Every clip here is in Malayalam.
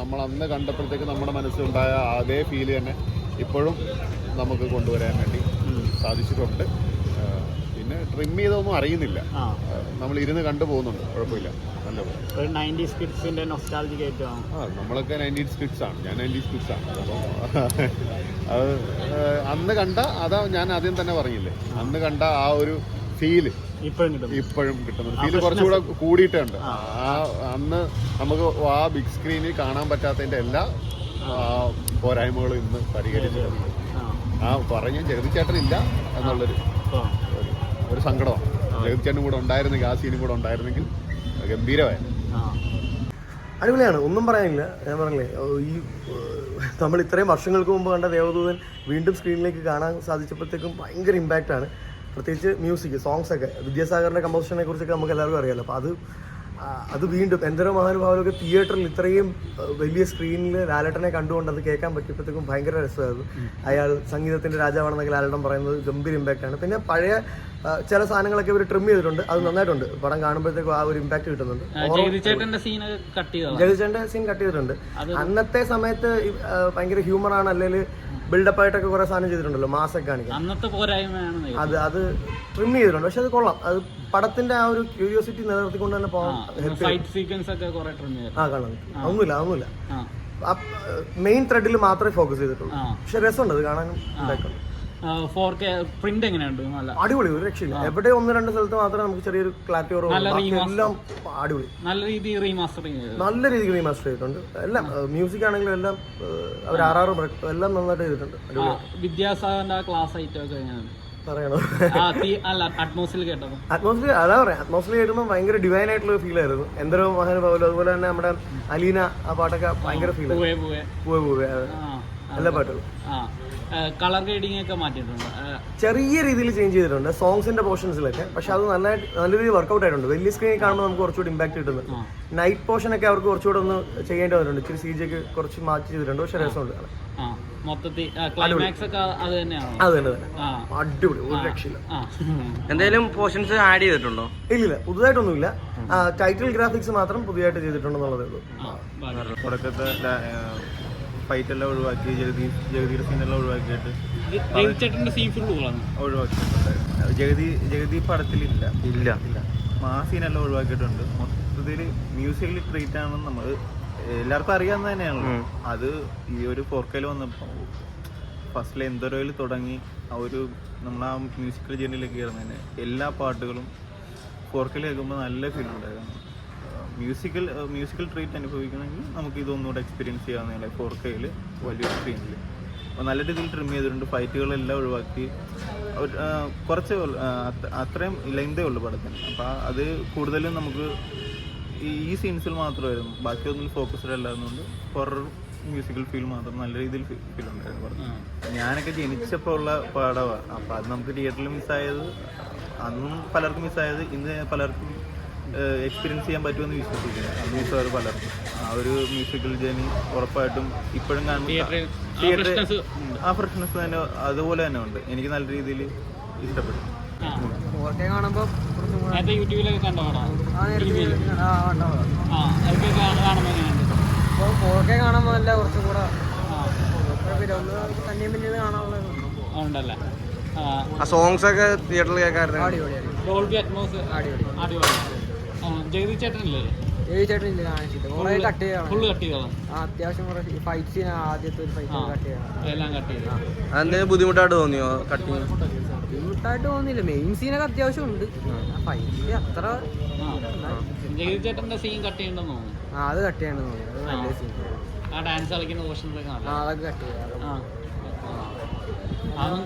നമ്മൾ അന്ന് കണ്ടപ്പോഴത്തേക്ക് നമ്മുടെ മനസ്സിലുണ്ടായ അതേ ഫീൽ തന്നെ ഇപ്പോഴും നമുക്ക് കൊണ്ടുവരാൻ വേണ്ടി സാധിച്ചിട്ടുണ്ട്. പിന്നെ ട്രിം ചെയ്തൊന്നും അറിയുന്നില്ല. നമ്മൾ ഇരുന്ന് കണ്ടു പോകുന്നുണ്ട്. കുഴപ്പമില്ല. നല്ലപോലെ ഏറ്റവും. ആ നമ്മളൊക്കെ നയന്റീൻ സ്കിറ്റ്സ് ആണ് ഞാൻ നയന്റീൻ സ്കിറ്റ്സ് ആണ് അത് അന്ന് കണ്ട അതാ ഞാൻ ആദ്യം തന്നെ പറഞ്ഞില്ലേ? അന്ന് കണ്ട ആ ഒരു ഫീൽ ഇപ്പോഴും കിട്ടുന്നു ഫീൽ കുറച്ചുകൂടെ കൂടിയിട്ടുണ്ട്. ആ. അന്ന് നമുക്ക് ആ ബിഗ് സ്ക്രീനിൽ കാണാൻ പറ്റാത്തതിന്റെ എല്ലാ പോരായ്മകളും ഇന്ന് പരിഹരിച്ചിട്ടുണ്ട്. ആ. ആ പറഞ്ഞ ജഗതി ചേട്ടൻ ഇല്ല എന്നുള്ളൊരു ഒരു- ഒരു സങ്കടമാണ്. ജഗതിച്ചേട്ടനും കൂടെ ഉണ്ടായിരുന്നെങ്കിൽ ആ സീനും കൂടെ ഉണ്ടായിരുന്നെങ്കിൽ ഗംഭീരമായിരുന്നു. ആ. അടിപൊളിയാണ്. ഒന്നും പറയാനില്ല. ഞാൻ പറഞ്ഞില്ലേ ഈ നമ്മൾ ഇത്രയും വർഷങ്ങൾക്ക് മുമ്പ് കണ്ട ദേവദൂതൻ വീണ്ടും സ്ക്രീനിലേക്ക് കാണാൻ സാധിച്ചപ്പോഴത്തേക്കും ഭയങ്കര ഇമ്പാക്റ്റാണ് ആണ്. പ്രത്യേകിച്ച് മ്യൂസിക് സോങ്സ് ഒക്കെ. വിദ്യാസാഗറിന്റെ കമ്പോസിഷനെ കുറിച്ചൊക്കെ നമുക്ക് എല്ലാവർക്കും അറിയാലോ. അപ്പോൾ അത് അത് വീണ്ടും എന്തരോ മഹാനുഭാവനൊക്കെ തിയേറ്ററിൽ ഇത്രയും വലിയ സ്ക്രീനിൽ ലാലേട്ടനെ കണ്ടുകൊണ്ട് അത് കേൾക്കാൻ പറ്റിയപ്പോഴത്തേക്കും ഭയങ്കര രസമായിരുന്നു. അയാൾ സംഗീതത്തിന്റെ രാജാവാണെന്നൊക്കെ ലാലേട്ടൻ പറയുന്നത് ഗംഭീര ഇമ്പാക്റ്റ് ആണ്. പിന്നെ പഴയ ചില സാധനങ്ങളൊക്കെ ഇവർ ട്രിം ചെയ്തിട്ടുണ്ട്. അത് നന്നായിട്ടുണ്ട്. പടം കാണുമ്പോഴത്തേക്കും ആ ഒരു ഇമ്പാക്ട് കിട്ടുന്നുണ്ട്. ജഗതിച്ചേട്ടന്റെ സീൻ കട്ട് ചെയ്തിട്ടുണ്ട്. അന്നത്തെ സമയത്ത് ഭയങ്കര ഹ്യൂമർ ആണ്. അല്ലെങ്കിൽ ബിൽഡപ്പ് ആയിട്ടൊക്കെ കുറെ സാധനം ചെയ്തിട്ടുണ്ടല്ലോ മാസൊക്കെ കാണിക്കാൻ. അന്നത്തെ പോരായ്മയാണ്. അത് അത് ട്രിം ചെയ്തിട്ടുണ്ട് പക്ഷെ അത് കൊള്ളാം. അത് പടത്തിന്റെ ആ ഒരു ക്യൂരിയോസിറ്റി നിലനിർത്തിക്കൊണ്ട് തന്നെ പോകാം ഫൈറ്റ് സീക്വൻസ് ഒക്കെ കുറെ ട്രിം ആ കാണാൻ ഒന്നുമില്ല ആ. മെയിൻ ത്രെഡിൽ മാത്രമേ ഫോക്കസ് ചെയ്തിട്ടുള്ളൂ. പക്ഷെ രസമുണ്ട് അത് കാണാനും ഇതായിട്ടുണ്ട്. ഫോർ കെ പ്രിന്റ് എങ്ങനെയുണ്ട്? നല്ല. അടിപൊളി ഒരു രക്ഷയില്ല. എവിടെ ഒന്ന് രണ്ട് സ്ഥലത്ത് മാത്രമേ നമുക്ക് ചെറിയൊരു ക്ലാരിറ്റി കുറവ് നല്ല എല്ലാം അടിപൊളി. നല്ല രീതിയിൽ റീമാസ്റ്ററിങ് നല്ല രീതിയിൽ റീമാസ്റ്റർ ചെയ്തിട്ടുണ്ട്. എല്ലാം മ്യൂസിക് ആണെങ്കിലും എല്ലാം അവർ ആറാറ് എല്ലാം നന്നായിട്ട് ചെയ്തിട്ടുണ്ട്. വിദ്യാസാഗറിന്റെ ക്ലാസ് ഐറ്റം ഒക്കെ എങ്ങനെയാണ്? പറയണോ? അറ്റ്മോസ്ഫിയർ അതാ പറയാം. അറ്റ്മോസ്ഫിയർ കേൾക്കുമ്പോൾ ഭയങ്കര ഡിവൈൻ ആയിട്ടുള്ള ഫീൽ ആയിരുന്നു. എന്തോ മഹാനുഭാവലോ അതുപോലെ തന്നെ നമ്മുടെ അലീന ആ പാട്ടൊക്കെ ഭയങ്കര ഫീൽ പൂവേ പൂവേ. പോവേ ആ. എല്ലാ പാട്ടുകളും ആ കളർ ഗ്രേഡിംഗ് ഒക്കെ മാറ്റിയിട്ടുണ്ട്. ചെറിയ രീതിയിൽ ചേഞ്ച് ചെയ്തിട്ടുണ്ട്. സോങ്സിന്റെ പോർഷൻസിലൊക്കെ പക്ഷെ അത് നന്നായിട്ട് നല്ല രീതിയിൽ വർക്ക്ഔട്ട് ആയിട്ടുണ്ട്. വലിയ സ്ക്രീനിൽ കാണുമ്പോൾ നമുക്ക് കുറച്ചുകൂടി ഇമ്പാക്ട് കിട്ടുന്നുണ്ട് നൈറ്റ് പോർഷൻ ഒക്കെ അവർക്ക് കുറച്ചുകൂടെ ഒന്ന് ചെയ്യേണ്ടി വന്നിട്ടുണ്ട്. ഇച്ചിരി സി ജി ഒക്കെ കുറച്ച് മാറ്റി ചെയ്തിട്ടുണ്ട്. പക്ഷെ രസമുണ്ട്. ഉണ്ട് ആ. മൊത്തത്തിൽ ക്ലൈമാക്സ് ഒക്കെ അത് തന്നെയാണോ? അത് തന്നെ തന്നെ. ആ. അടിപൊളി. ഒരു രക്ഷയില്ല. എന്തെങ്കിലും പോർഷൻസ് ആഡ് ചെയ്തിട്ടുണ്ടോ? ഇല്ലില്ല. പുതുതായിട്ടൊന്നുമില്ല. ടൈറ്റിൽ ഗ്രാഫിക്സ് മാത്രം പുതിയതായിട്ട് ചെയ്തിട്ടുണ്ടെന്നുള്ളതേ ഉള്ളൂ. തുടക്കത്തെ ഫൈറ്റ് എല്ലാം ഒഴിവാക്കി ജഗതി ജഗതിയുടെ സീനെല്ലാം ഒഴിവാക്കിയിട്ട് ഒഴിവാക്കിയിട്ടുണ്ട് ജഗതി ജഗതി പടത്തിലില്ല. ഇല്ല. ഇല്ല ആ സീനെല്ലാം ഒഴിവാക്കിയിട്ടുണ്ട്. മൊത്തത്തിൽ മ്യൂസിക്കലി ട്രീറ്റ് ആണെന്ന് നമ്മൾ എല്ലാവർക്കും അറിയാവുന്ന തന്നെയാണ് അത് ഈ ഒരു ഫോർക്കയിൽ വന്നപ്പോൾ ഫസ്റ്റിൽ എന്തോരോയിൽ തുടങ്ങി ആ ഒരു നമ്മൾ ആ മ്യൂസിക്കൽ ജേണിയിലേക്ക് കയറുന്നതിന് എല്ലാ പാട്ടുകളും ഫോർക്കയിൽ കേൾക്കുമ്പോൾ നല്ല ഫീൽ ഉണ്ടായിരുന്നു. മ്യൂസിക്കൽ മ്യൂസിക്കൽ ട്രീറ്റ് അനുഭവിക്കണമെങ്കിൽ നമുക്ക് ഇതൊന്നുകൂടെ എക്സ്പീരിയൻസ് ചെയ്യാവുന്നതാണ് ഫോർ കെയിൽ വലിയ സ്ക്രീനിൽ അപ്പോൾ നല്ല രീതിയിൽ ട്രിം ചെയ്തിട്ടുണ്ട് ഫൈറ്റുകളെല്ലാം ഒഴിവാക്കി. കുറച്ച് അത്രയും ലെങ്തേ ഉള്ളൂ പടത്തിന്. അപ്പോൾ അത് കൂടുതലും നമുക്ക് ഈ സീൻസിൽ മാത്രമായിരുന്നു. ബാക്കിയൊന്നും ഫോക്കസ്ഡ് അല്ലായിരുന്നുകൊണ്ട് ഹൊറർ മ്യൂസിക്കൽ ഫീൽ മാത്രം നല്ല രീതിയിൽ ഫീൽ ഉണ്ടായിരുന്നു ഞാനൊക്കെ ജനിച്ചപ്പോൾ ഉള്ള പടമാണ് അപ്പോൾ അത് നമുക്ക് തിയേറ്ററിൽ മിസ്സായത് അന്നും പലർക്കും മിസ്സായത് ഇന്ന് പലർക്കും എക്സ്പീരിയൻസ് ചെയ്യാൻ പറ്റുമെന്ന് വിശ്വസിക്കുന്നു. മിസ്സാറ് പലർക്കും. ആ ഒരു മ്യൂസിക്കൽ ജേണി ഉറപ്പായിട്ടും ഇപ്പോഴും കാണുന്നു ആ ഫ്രഷ്നെസ് തന്നെ അതുപോലെ തന്നെ ഉണ്ട്. എനിക്ക് നല്ല രീതിയിൽ ഇഷ്ടപ്പെട്ടു. കാണുമ്പോൾ യൂട്യൂബിലൊക്കെ കണ്ട ഫോർക്കെ കാണുമ്പോൾ നല്ല കുറച്ചും കൂടെ ഒന്ന് പിന്നെ ആ, ഉണ്ടല്ലേ. ആ. ആ സോങ്സ് ഒക്കെ തിയേറ്ററിൽ കേൾക്കാറുണ്ട്. അടിപൊളി ജഗതി ചേട്ടനില്ലേ? ഏഴ് ചേട്ടൻ ഇല്ല കാണിച്ചിട്ട് കുറേ കട്ട് ചെയ്യണം. ഫുള്ള് കട്ട് ചെയ്തോളാം ആ അത്യാവശ്യം കുറേ ഫൈറ്റ് സീൻ ആദ്യത്തെ ഒരു ഫൈറ്റ് കട്ട് ചെയ്യണം. എല്ലാം കട്ട് ചെയ്ത് അതെന്തെങ്കിലും ബുദ്ധിമുട്ടായിട്ട് തോന്നിയോ കട്ടിങ് ബുദ്ധിമുട്ടായിട്ട് തോന്നില്ല മെയിൻ സീനൊക്കെ അത്യാവശ്യം ഉണ്ട്. ഫൈറ്റ് അത്ര ആ ജഗതി ചേട്ടന്റെ സീൻ കട്ട് ചെയ്യണ്ടെന്ന് തോന്നുന്നു. ആ അത് കട്ട് ചെയ്യണ്ടെന്ന് തോന്നുന്നു. അത് നല്ല സീൻ ആ ഡാൻസ് കളിക്കുന്ന പോർഷനിലൊക്കെ ആ അതൊക്കെ കട്ട് ചെയ്യാം.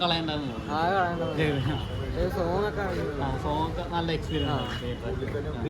കളയണ്ടെന്ന് തോന്നുന്നു. ആ കാണേണ്ടത് സോങ് ഒക്കെ ആ സോങ് നല്ല എക്സ്പീരിയൻസ് ആണ്.